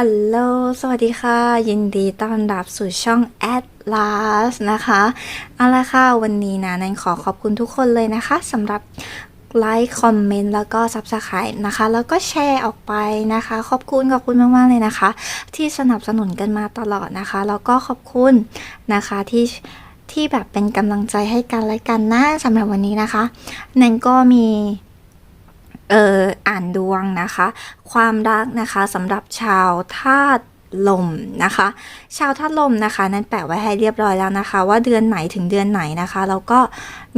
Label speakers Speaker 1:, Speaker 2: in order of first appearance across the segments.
Speaker 1: อัลโหลสวัสดีค่ะ ยินดีต้อนรับสู่ช่อง Atlas นะคะ เอาละค่ะ วันนี้นะนันขอขอบคุณทุกคนเลยนะคะสำหรับไลค์คอมเมนต์แล้วก็ Subscribe นะคะ แล้วก็แชร์ออกไปนะคะ ขอบคุณขอบคุณมาก ๆ เลยนะคะ ที่สนับสนุนกันมาตลอดนะคะ แล้วก็ขอบคุณนะคะที่ที่แบบเป็นกำลังใจให้กันและกันนะสำหรับวันนี้นะคะนันก็มี อ่ออ่านดวงนะคะ ความรักนะคะสำหรับชาวธาตุลมนะคะ ชาวธาตุลมนะคะ นั้นแปะไว้ให้เรียบร้อยแล้วนะคะ ว่าเดือนไหนถึงเดือนไหนนะคะ แล้วก็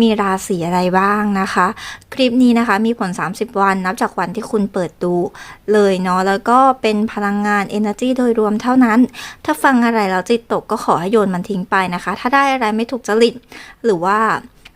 Speaker 1: มีราศีอะไรบ้างนะคะ คลิปนี้นะคะมีผล 30 วันนับจากวันที่คุณเปิดดูเลยเนาะแล้วก็เป็นพลังงาน energy โดยรวมเท่านั้น ถ้าฟังอะไรแล้วจิตตกก็ขอให้โยนมันทิ้งไปนะคะ ถ้าได้อะไรไม่ถูกจริตหรือว่า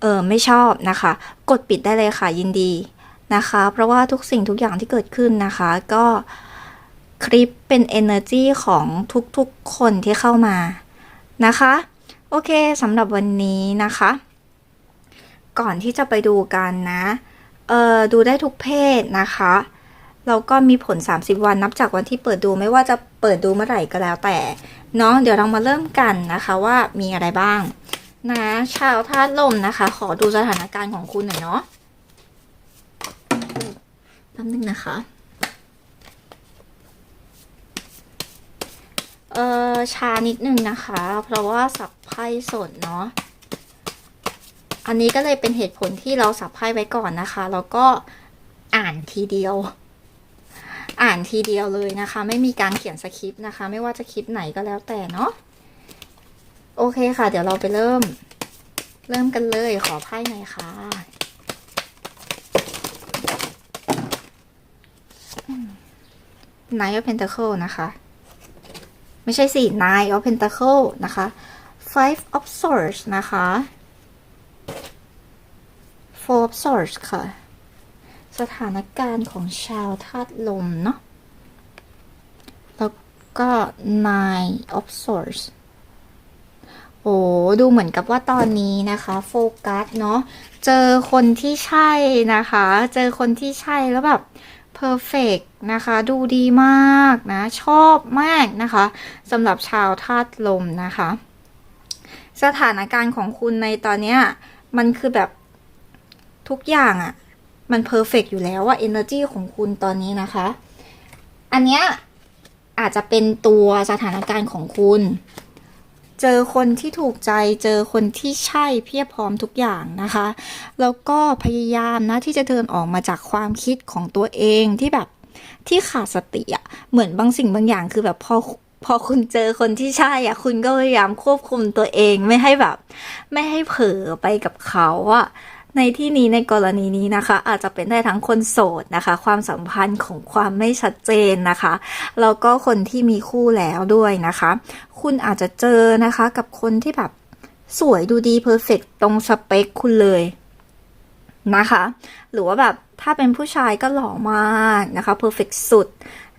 Speaker 1: เออไม่ชอบนะคะ กดปิดได้เลยค่ะยินดี นะคะ เพราะว่าทุกสิ่งทุกอย่างที่เกิดขึ้นนะคะ ก็คลิปเป็น energy ของทุกๆคนที่เข้ามานะคะ โอเคสำหรับวันนี้นะคะ ก่อนที่จะไปดูกันนะเออดูได้ทุกเพศนะคะแล้วก็มีผล 30 วันนับจากวันที่เปิดดูไม่ว่าจะเปิดดูเมื่อไหร่ก็แล้วแต่เนาะเดี๋ยวเรามาเริ่มกันนะคะว่ามีอะไรบ้าง นะ ชาวธาตุลมนะคะ ขอดูสถานการณ์ของคุณหน่อยเนาะ ป๊บนึงนะคะ เออชานิดนึงนะคะ เพราะว่าสับไพ่สดเนาะ อันนี้ก็เลยเป็นเหตุผลที่เราสับไพ่ไว้ก่อนนะคะ แล้วก็อ่านทีเดียว อ่านทีเดียวเลยนะคะ ไม่มีการเขียนสคริปต์นะคะ ไม่ว่าจะคลิปไหนก็แล้วแต่เนาะ โอเคค่ะ เดี๋ยวเราไปเริ่ม เริ่มกันเลย ขอไพ่หน่อยค่ะ Nine of Pentacle นะคะ ไม่ใช่สิ Nine of Pentacle นะคะ Five of Swords นะคะ Four of Swords ค่ะ สถานการณ์ของชาวธาตุลมเนาะ แล้วก็ Nine of Swords โอ้ดูเหมือนกับว่าตอนนี้นะคะ โฟกัสเนาะ เจอคนที่ใช่นะคะ เจอคนที่ใช่แล้วแบบ เพอร์เฟกนะคะ ดูดีมากนะ ชอบมากนะคะสำหรับชาวธาตุลมนะคะ สถานการณ์ของคุณในตอนเนี้ย มันคือแบบทุกอย่างอะ่ะ มันเพอร์เฟกอยู่แล้วว่า energy ของคุณตอนนี้นะคะ อันเนี้ยอาจจะเป็นตัวสถานการณ์ของคุณ เจอคนที่ถูกใจ เจอคนที่ใช่เพียบพร้อมทุกอย่างนะคะ แล้วก็พยายามนะที่จะเดินออกมาจากความคิดของตัวเองที่แบบที่ขาดสติอะเหมือนบางสิ่งบางอย่างคือแบบพอพอคุณเจอคนที่ใช่อะคุณก็พยายามควบคุมตัวเองไม่ให้แบบ ไม่ให้เผลอไปกับเขาอะ ในที่นี้ในกรณีนี้นะคะ อาจจะเป็นได้ทั้งคนโสดนะคะ ความสัมพันธ์ของความไม่ชัดเจนนะคะแล้วก็คนที่มีคู่แล้วด้วยนะคะ คุณอาจจะเจอนะคะกับคนที่แบบสวยดูดีเพอร์เฟกตรงสเปคคุณเลยนะคะ หรือว่าแบบถ้าเป็นผู้ชายก็หล่อมากนะคะเพอร์เฟกสุด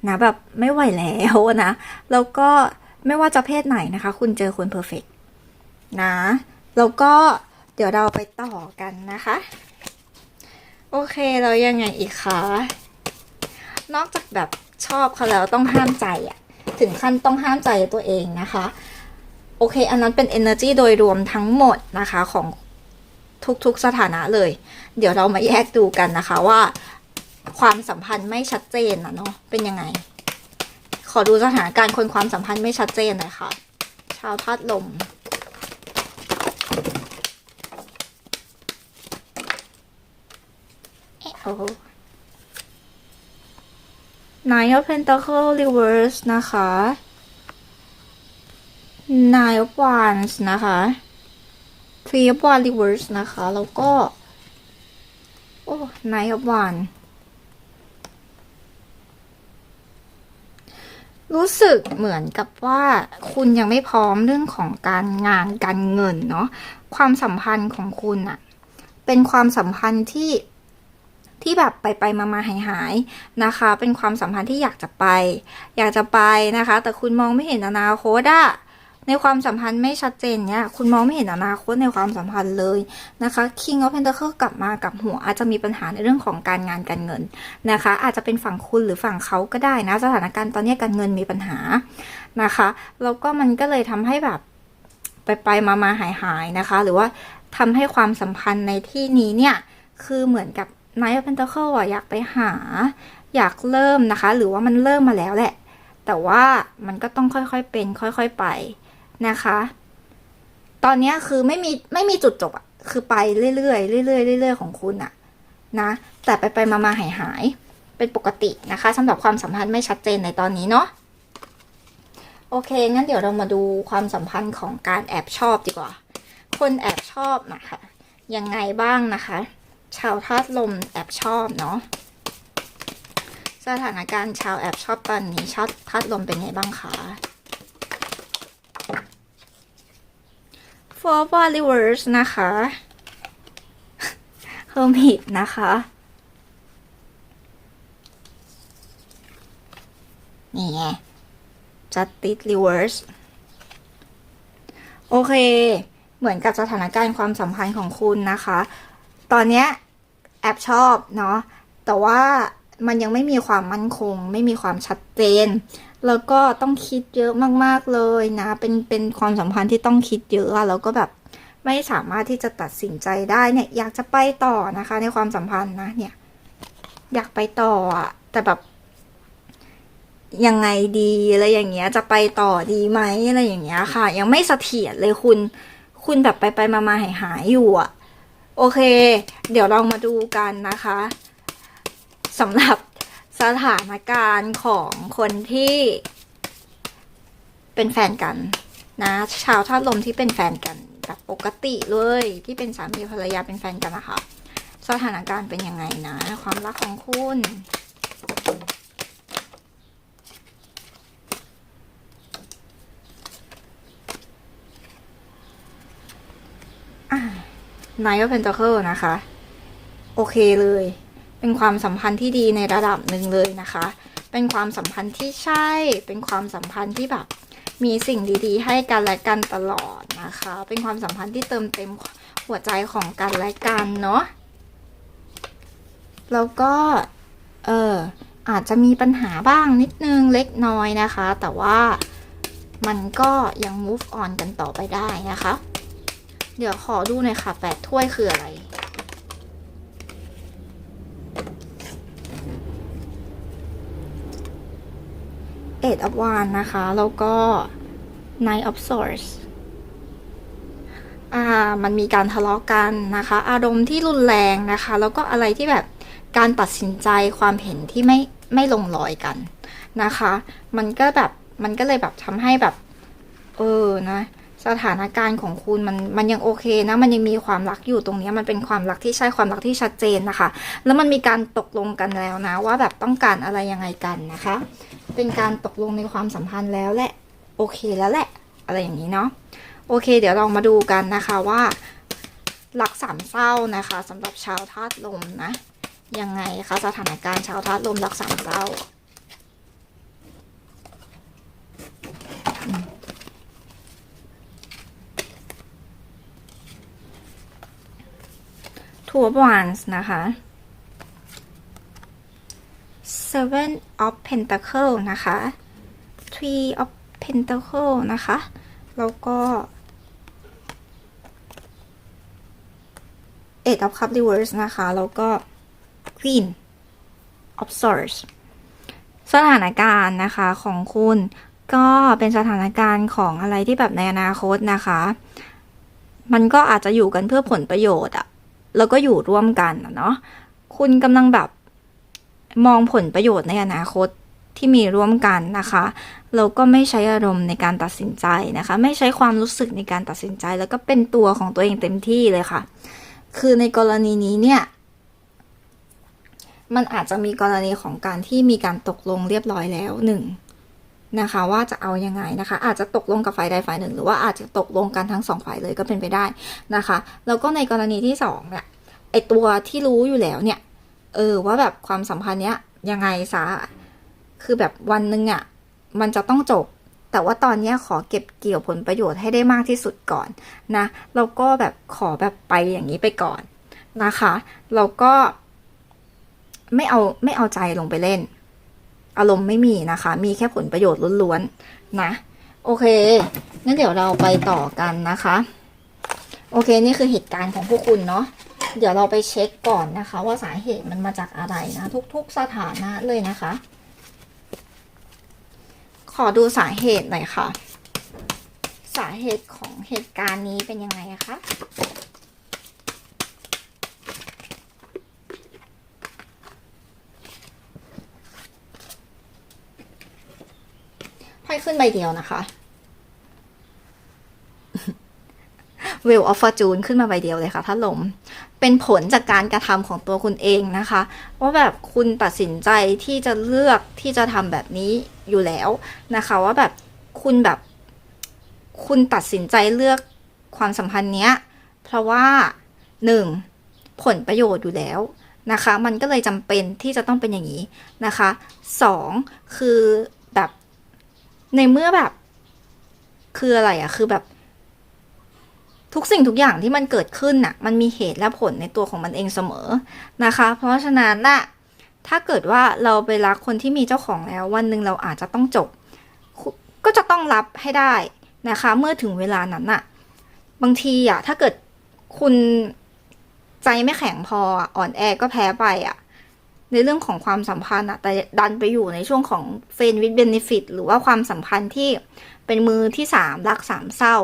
Speaker 1: นะแบบไม่ไหวแล้วนะ แล้วก็ไม่ว่าจะเพศไหนนะคะ คุณเจอคนเพอร์เฟกนะ แล้วก็ เดี๋ยวเราไปต่อกันนะคะ โอเคแล้วยังไงอีกคะนอกจากแบบชอบเขาแล้วต้องห้ามใจอะถึงขั้นต้องห้ามใจตัวเองนะคะ โอเค อันนั้นเป็น energy โดยรวมทั้งหมดนะคะของทุกๆสถานะเลย เดี๋ยวเรามาแยกดูกันนะคะว่าความสัมพันธ์ไม่ชัดเจนนะเนาะเป็นยังไง ขอดูสถานการณ์คนความสัมพันธ์ไม่ชัดเจนหน่อยค่ะ ชาวธาตุลม เอ๊ะโอ้ Nine of Pentacle Reverse นะคะ Nine of Wands นะคะ Three of Wands Reverse นะคะ แล้วก็ โอ้ Nine of Wands รู้สึกเหมือนกับว่าคุณยังไม่พร้อมเรื่องของการงานการเงินเนาะความสัมพันธ์ของคุณอะเป็นความสัมพันธ์ที่ ที่แบบไปไปมามาหายหายๆนะคะ เป็นความสัมพันธ์ที่อยากจะไป อยากจะไปนะคะ แต่คุณมองไม่เห็นอนาคตอะในความสัมพันธ์ไม่ชัดเจนเนี่ยคุณมองไม่เห็นอนาคตในความสัมพันธ์เลยนะคะ King of Pentacle กลับมากับหัวอาจจะมีปัญหาในเรื่องของการงานการเงินนะคะ อาจจะเป็นฝั่งคุณหรือฝั่งเขาก็ได้นะ สถานการณ์ตอนนี้การเงินมีปัญหานะคะแล้วก็มันก็เลยทำให้แบบไปไปมามาหายหายนะคะ หรือว่าทำให้ความสัมพันธ์ในที่นี้เนี่ยคือเหมือนกับ Knight of Pentacle อะอยากไปหา อยากเริ่มนะคะ หรือว่ามันเริ่มมาแล้วแหละ แต่ว่ามันก็ต้องค่อยๆเป็น ค่อยๆไปนะคะ ตอนนี้คือไม่มีไม่มีจุดจบอะคือไปเรื่อยๆเรื่อยๆเรื่อยๆของคุณอะนะ แต่ไปไปมามาหายหายเป็นปกตินะคะสำหรับความสัมพันธ์ไม่ชัดเจนในตอนนี้เนาะโอเค งั้นเดี๋ยวเรามาดูความสัมพันธ์ของการแอบชอบดีกว่า คนแอบชอบนะคะ ยังไงบ้างนะคะ ชาวธาตุลมแอบชอบเนาะสถานการณ์ชาวแอบชอบตอนนี้ชอบธาตุลมเป็นไงบ้างคะ For w a r r i v e r s นะคะ Hermit นะคะ นี่ไง Justice Reverse โอเค เหมือนกับสถานการณ์ความสัมพันธ์ของคุณนะคะ ตอนเนี้ยแอบชอบเนาะแต่ว่ามันยังไม่มีความมั่นคง ไม่มีความชัดเจน แล้วก็ต้องคิดเยอะมากๆเลยนะ เป็นเป็นความสัมพันธ์ที่ต้องคิดเยอะแล้วก็แบบไม่สามารถที่จะตัดสินใจได้เนี่ยอยากจะไปต่อนะคะ ในความสัมพันธ์นะเนี่ย อยากไปต่ออะแต่แบบยังไงดีอะไรอย่างเงี้ย จะไปต่อดีไหมอะไรอย่างเงี้ยค่ะ ยังไม่เสถียรเลยคุณ คุณแบบไปไปมามาหายหายอยู่อะ โอเค เดี๋ยวเรามาดูกันนะคะสำหรับสถานการณ์ของคนที่เป็นแฟนกันนะชาวธาตุลมที่เป็นแฟนกันแบบปกติเลยที่เป็นสามีภรรยาเป็นแฟนกันนะคะ สถานการณ์เป็นยังไงนะ ความรักของคุณ Nine of Pentacle นะคะ โอเคเลย เป็นความสัมพันธ์ที่ดีในระดับหนึ่งเลยนะคะ เป็นความสัมพันธ์ที่ใช่ เป็นความสัมพันธ์ที่แบบมีสิ่งดีๆ ให้กันและกันตลอดนะคะ เป็นความสัมพันธ์ที่เติมเต็มหัวใจของกันและกันเนาะ แล้วก็ เอออาจจะมีปัญหาบ้างนิดนึงเล็กน้อยนะคะ แต่ว่ามันก็ยัง move on กันต่อไปได้นะคะ เดี๋ยวขอดูหน่อยค่ะแปดถ้วยคืออะไร Eight of Wands นะคะ แล้วก็ Nine of Swords อ่า มันมีการทะเลาะกันนะคะ อารมณ์ที่รุนแรงนะคะ แล้วก็อะไรที่แบบการตัดสินใจความเห็นที่ไม่ไม่ลงรอยกันนะคะ มันก็แบบ มันก็เลยแบบทำให้แบบ เออ นะ สถานการณ์ของคุณมันมันยังโอเคนะ มันยังมีความรักอยู่ตรงนี้มันเป็นความรักที่ใช่ความรักที่ชัดเจนนะคะ แล้วมันมีการตกลงกันแล้วนะ ว่าแบบต้องการอะไรยังไงกันนะคะ เป็นการตกลงในความสัมพันธ์แล้วแหละโอเคแล้วแหละ อะไรอย่างนี้เนาะโอเค เดี๋ยวเรามาดูกันนะคะว่ารักสามเศร้านะคะสำหรับชาวธาตุลมนะยังไงคะสถานการณ์ชาวธาตุลมรักสามเศร้า Two of Wands นะคะ Seven of Pentacle นะคะ Three of Pentacle นะคะ แล้วก็ Eight of Cup Reverse นะคะ แล้วก็ Queen of Swords สถานการณ์นะคะของคุณก็เป็นสถานการณ์ของอะไรที่แบบในอนาคตนะคะ มันก็อาจจะอยู่กันเพื่อผลประโยชน์อะ แล้วก็อยู่ร่วมกันเนาะคุณกำลังแบบมองผลประโยชน์ในอนาคตที่มีร่วมกันนะคะแล้วก็ไม่ใช้อารมณ์ในการตัดสินใจนะคะ ไม่ใช้ความรู้สึกในการตัดสินใจ แล้วก็เป็นตัวของตัวเองเต็มที่เลยค่ะ คือในกรณีนี้เนี่ยมันอาจจะมีกรณีของการที่มีการตกลงเรียบร้อยแล้วหนึ่ง นะคะว่าจะเอายังไงนะคะ อาจจะตกลงกับฝ่ายใดฝ่ายหนึ่ง หรือว่าอาจจะตกลงกันทั้งสองฝ่ายเลยก็เป็นไปได้นะคะ แล้วก็ในกรณีที่สองเนี่ยไอตัวที่รู้อยู่แล้วเนี่ยเออว่าแบบความสัมพันธ์เนี้ยยังไงซะคือแบบวันหนึ่งอะมันจะต้องจบ แต่ว่าตอนนี้ขอเก็บเกี่ยวผลประโยชน์ให้ได้มากที่สุดก่อนนะแล้วก็แบบขอแบบไปอย่างนี้ไปก่อนนะคะแล้วก็ไม่เอาไม่เอาใจลงไปเล่น อารมณ์ไม่มีนะคะ มีแค่ผลประโยชน์ล้วนๆนะ โอเคงั้นเดี๋ยวเราไปต่อกันนะคะ โอเคนี่คือเหตุการณ์ของพวกคุณเนาะเดี๋ยวเราไปเช็คก่อนนะคะ ว่าสาเหตุมันมาจากอะไรนะ ทุก ๆสถานะเลยนะคะ ขอดูสาเหตุหน่อยค่ะ สาเหตุของเหตุการณ์นี้เป็นยังไงคะ ขึ้นใบเดียวนะคะเวลออฟฟอร์จูนขึ้นมาใบเดียวเลยค่ะถ้าลมเป็นผลจากการกระทำของตัวคุณเองนะคะ ว่าแบบคุณตัดสินใจที่จะเลือกที่จะทำแบบนี้อยู่แล้วนะคะ ว่าแบบคุณแบบ คุณตัดสินใจเลือกความสัมพันธ์เนี้ย เพราะว่าหนึ่งผลประโยชน์อยู่แล้วนะคะ มันก็เลยจำเป็นที่จะต้องเป็นอย่างนี้นะคะสองคือแบบ ในเมื่อแบบ คืออะไรอะคือแบบ ทุกสิ่งทุกอย่างที่มันเกิดขึ้นน่ะ มันมีเหตุและผลในตัวของมันเองเสมอนะคะ เพราะฉะนั้นน่ะถ้าเกิดว่าเราไปรักคนที่มีเจ้าของแล้ว วันหนึ่งเราอาจจะต้องจบ ก็จะต้องรับให้ได้นะคะ เมื่อถึงเวลานั้นน่ะ บางทีอะถ้าเกิดคุณใจไม่แข็งพออ่อ่อนแอก็แพ้ไปอะ ในเรื่องของความสัมพันธ์อะแต่ดันไปอยู่ในช่วงของเฟนวิดเบนฟิตหรือว่าความสัมพันธ์ที่เป็นมือที่สามรักสามเศร้า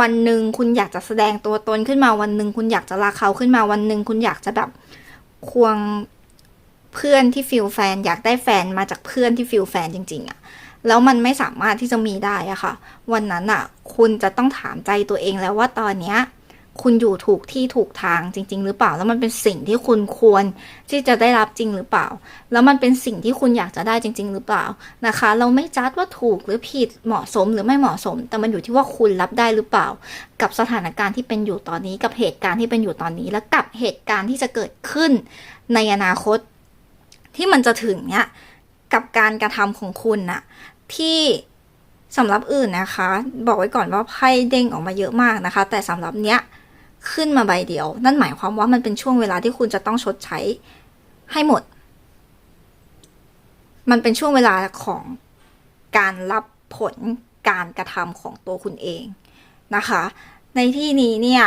Speaker 1: วันหนึ่งคุณอยากจะแสดงตัวตนขึ้นมาวันหนึ่งคุณอยากจะรักเขาขึ้นมาวันหนึ่งคุณอยากจะแบบควงเพื่อนที่ฟิลแฟน อยากได้แฟนมาจากเพื่อนที่ฟิลแฟนจริง ๆอะแล้วมันไม่สามารถที่จะมีได้อะค่ะ วันนั้นอะคุณจะต้องถามใจตัวเองแล้วว่าตอนเนี้ย คุณอยู่ถูกที่ถูกทางจริง ๆ หรือเปล่า แล้วมันเป็นสิ่งที่คุณควรที่จะได้รับจริงหรือเปล่า แล้วมันเป็นสิ่งที่คุณอยากจะได้จริง ๆ หรือเปล่านะคะ เราไม่จัดว่าถูกหรือผิดเหมาะสมหรือไม่เหมาะสม แต่มันอยู่ที่ว่าคุณรับได้หรือเปล่า กับสถานการณ์ที่เป็นอยู่ตอนนี้ กับเหตุการณ์ที่เป็นอยู่ตอนนี้ และกับเหตุการณ์ที่จะเกิดขึ้นในอนาคต ที่มันจะถึงเนี่ยกับการกระทำของคุณน่ะที่สำหรับอื่นนะคะ บอกไว้ก่อนว่าไพ่เด้งออกมาเยอะมากนะคะ แต่สำหรับเนี้ย ขึ้นมาใบเดียว นั่นหมายความว่ามันเป็นช่วงเวลาที่คุณจะต้องชดใช้ให้หมด มันเป็นช่วงเวลาของการรับผลการกระทำของตัวคุณเองนะคะ ในที่นี้เนี่ย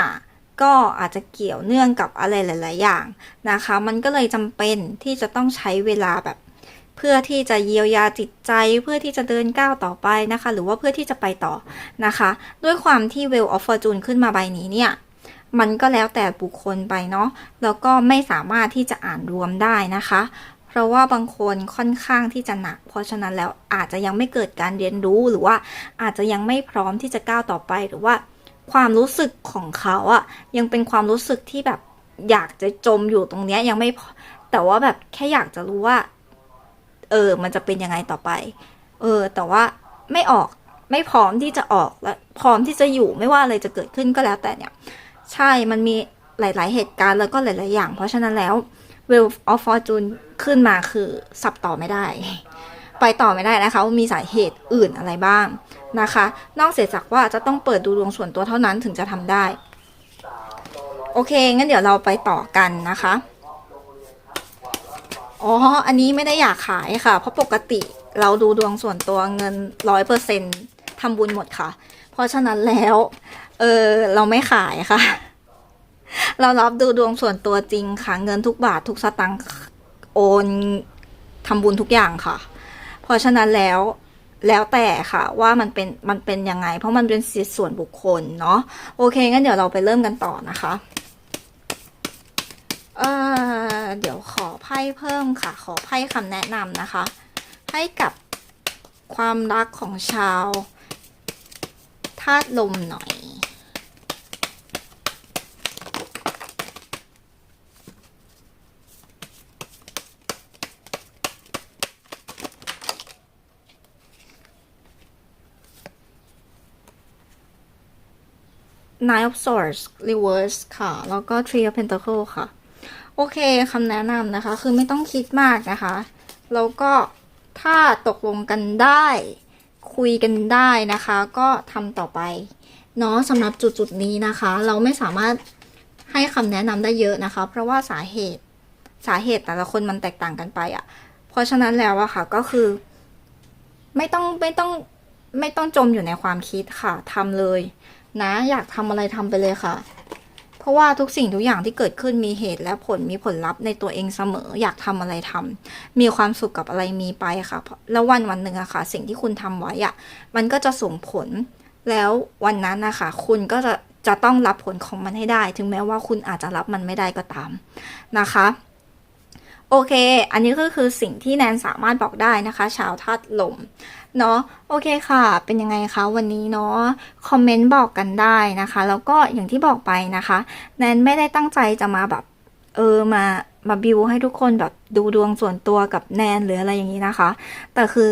Speaker 1: ก็อาจจะเกี่ยวเนื่องกับอะไรหลาย ๆ อย่างนะคะ มันก็เลยจำเป็นที่จะต้องใช้เวลาแบบ เพื่อที่จะเยียวยาจิตใจ เพื่อที่จะเดินก้าวต่อไปนะคะ หรือว่าเพื่อที่จะไปต่อนะคะ ด้วยความที่ Well of Fortune ขึ้นมาใบนี้เนี่ย มันก็แล้วแต่บุคคลไปเนาะแล้วก็ไม่สามารถที่จะอ่านรวมได้นะคะ เพราะว่าบางคนค่อนข้างที่จะหนัก เพราะฉะนั้นแล้วอาจจะยังไม่เกิดการเรียนรู้หรือว่าอาจจะยังไม่พร้อมที่จะก้าวต่อไปหรือว่าความรู้สึกของเขาอะยังเป็นความรู้สึกที่แบบอยากจะจมอยู่ตรงเนี้ยยังไม่แต่ว่าแบบแค่อยากจะรู้ว่า เออ มันจะเป็นยังไงต่อไป เออ แต่ว่าไม่ออกไม่พร้อมที่จะออกและพร้อมที่จะอยู่ไม่ว่าอะไรจะเกิดขึ้นก็แล้วแต่เนี่ย ใช่มันมีหลาย ๆ เหตุการณ์แล้วก็หลาย ๆ อย่าง เพราะฉะนั้นแล้ว Wheel of Fortune ขึ้นมาคือสับต่อไม่ได้ ไปต่อไม่ได้นะคะว่ามีสาเหตุอื่นอะไรบ้างนะคะ นอกเสียจากว่าจะต้องเปิดดูดวงส่วนตัวเท่านั้นถึงจะทำได้ โอเค งั้นเดี๋ยวเราไปต่อกันนะคะอ๋อ อันนี้ไม่ได้อยากขายค่ะ เพราะปกติเราดูดวงส่วนตัวเงินร้อยเปอร์เซ็นทำบุญหมดค่ะ เพราะฉะนั้นแล้ว เออเราไม่ขายค่ะ เรารับดูดวงส่วนตัวจริงค่ะ เงินทุกบาททุกสตังค์โอนทำบุญทุกอย่างค่ะ เพราะฉะนั้นแล้วแล้วแต่ค่ะว่ามันเป็นมันเป็นยังไง เพราะมันเป็นสิทธิส่วนบุคคลเนาะโอเคงั้นเดี๋ยวเราไปเริ่มกันต่อนะคะเออเดี๋ยวขอไพ่เพิ่มค่ะ ขอไพ่คำแนะนำนะคะ ให้กับความรักของชาวาตุลมหน่อย Nine of Swords Reverse ค่ะ แล้วก็ Three of Pentacles ค่ะ โอเคคำแนะนำนะคะ คือไม่ต้องคิดมากนะคะ แล้วก็ถ้าตกลงกันได้ คุยกันได้นะคะ ก็ทำต่อไปเนาะสำหรับจุดจุดๆนี้นะคะ เราไม่สามารถให้คำแนะนำได้เยอะนะคะ เพราะว่าสาเหตุสาเหตุแต่ละคนมันแตกต่างกันไปอะ่ะ เพราะฉะนั้นแล้วอะค่ะก็คือ ไม่ต้องไม่ต้องไม่ต้องจมอยู่ในความคิดค่ะทำเลย นะ อยากทำอะไรทำไปเลยค่ะ ราะว่าทุกสิ่งทุกอย่างที่เกิดขึ้นมีเหตุและผลมีผลลัพธ์ในตัวเองเสมอ อยากทำอะไรทำมีความสุขกับอะไรมีไปค่ะ แล้ววันวันหนึ่งอะค่ะ สิ่งที่คุณทำไว้อะมันก็จะส่งผล แล้ววันนั้นนะคะคุณก็จะจะต้องรับผลของมันให้ได้ ถึงแม้ว่าคุณอาจจะรับมันไม่ได้ก็ตามนะคะ โอเค อันนี้ก็คือสิ่งที่แนนสามารถบอกได้นะคะ ชาวธาตุลม เนาะโอเคค่ะ เป็นยังไงคะวันนี้เนาะคอมเมนต์บอกกันได้นะคะ แล้วก็อย่างที่บอกไปนะคะ แนนไม่ได้ตั้งใจจะมาแบบ เออมามาบิวให้ทุกคนแบบดูดวงส่วนตัวกับแนนหรืออะไรอย่างนี้นะคะ แต่คือ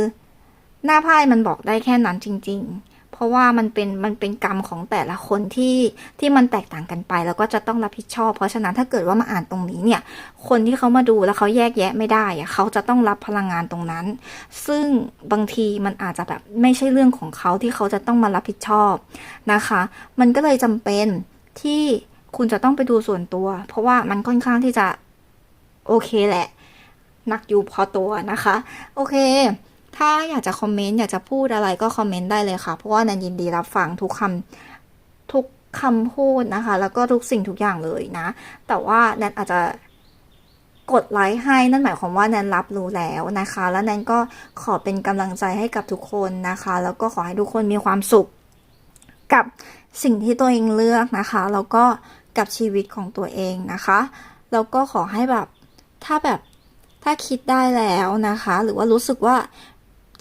Speaker 1: หน้าไพ่มันบอกได้แค่นั้นจริง ๆ ราะว่ามันเป็นมันเป็นกรรมของแต่ละคนที่ที่มันแตกต่างกันไป แล้วก็จะต้องรับผิดชอบ เพราะฉะนั้นถ้าเกิดว่ามาอ่านตรงนี้เนี่ย คนที่เขามาดูแล้วเขาแยกแยะไม่ได้อะเขาจะต้องรับพลังงานตรงนั้น ซึ่งบางทีมันอาจจะแบบไม่ใช่เรื่องของเขาที่เขาจะต้องมารับผิดชอบนะคะ มันก็เลยจำเป็นที่คุณจะต้องไปดูส่วนตัว เพราะว่ามันค่อนข้างที่จะโอเคแหละหนักอยู่พอตัวนะคะ โอเค ถ้าอยากจะคอมเมนต์อยากจะพูดอะไรก็คอมเมนต์ได้เลยค่ะ เพราะว่าแนนยินดีรับฟังทุกคำทุกคำพูดนะคะ แล้วก็ทุกสิ่งทุกอย่างเลยนะ แต่ว่าแนนอาจจะกดไลค์ให้นั่นหมายความว่าแนนรับรู้แล้วนะคะ แล้วแนนก็ขอเป็นกำลังใจให้กับทุกคนนะคะ แล้วก็ขอให้ทุกคนมีความสุข กับสิ่งที่ตัวเองเลือกนะคะ แล้วก็กับชีวิตของตัวเองนะคะ แล้วก็ขอให้แบบถ้าแบบถ้าคิดได้แล้วนะคะ หรือว่ารู้สึกว่า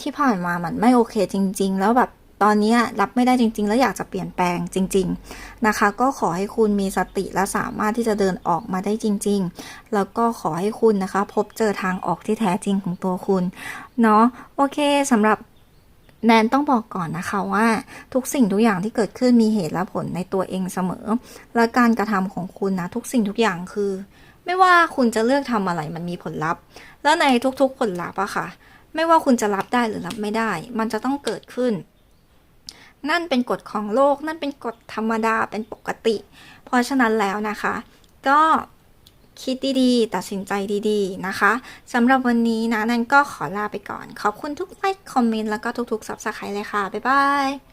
Speaker 1: ที่ผ่านมามันไม่โอเคจริง ๆ แล้วแบบตอนนี้รับไม่ได้จริง ๆ แล้วอยากจะเปลี่ยนแปลงจริง ๆนะคะ ก็ขอให้คุณมีสติและสามารถที่จะเดินออกมาได้จริง ๆ แล้วก็ขอให้คุณนะคะ พบเจอทางออกที่แท้จริงของตัวคุณเนาะโอเคสำหรับแนนต้องบอกก่อนนะคะว่าทุกสิ่งทุกอย่างที่เกิดขึ้นมีเหตุและผลในตัวเองเสมอ และการกระทำของคุณนะทุกสิ่งทุกอย่างคือ ไม่ว่าคุณจะเลือกทำอะไรมันมีผลลัพธ์ แล้วในทุกๆผลลัพธ์อะค่ะ ไม่ว่าคุณจะรับได้หรือรับไม่ได้ มันจะต้องเกิดขึ้น นั่นเป็นกฎของโลก นั่นเป็นกฎธรรมดาเป็นปกติ เพราะฉะนั้นแล้วนะคะ ก็คิดดีๆ ตัดสินใจดีๆ นะคะสำหรับวันนี้นะ นั่นก็ขอลาไปก่อน ขอบคุณทุกไลค์ คอมเมนต์ แล้วก็ทุกๆ subscribe เลยค่ะ บ๊ายบาย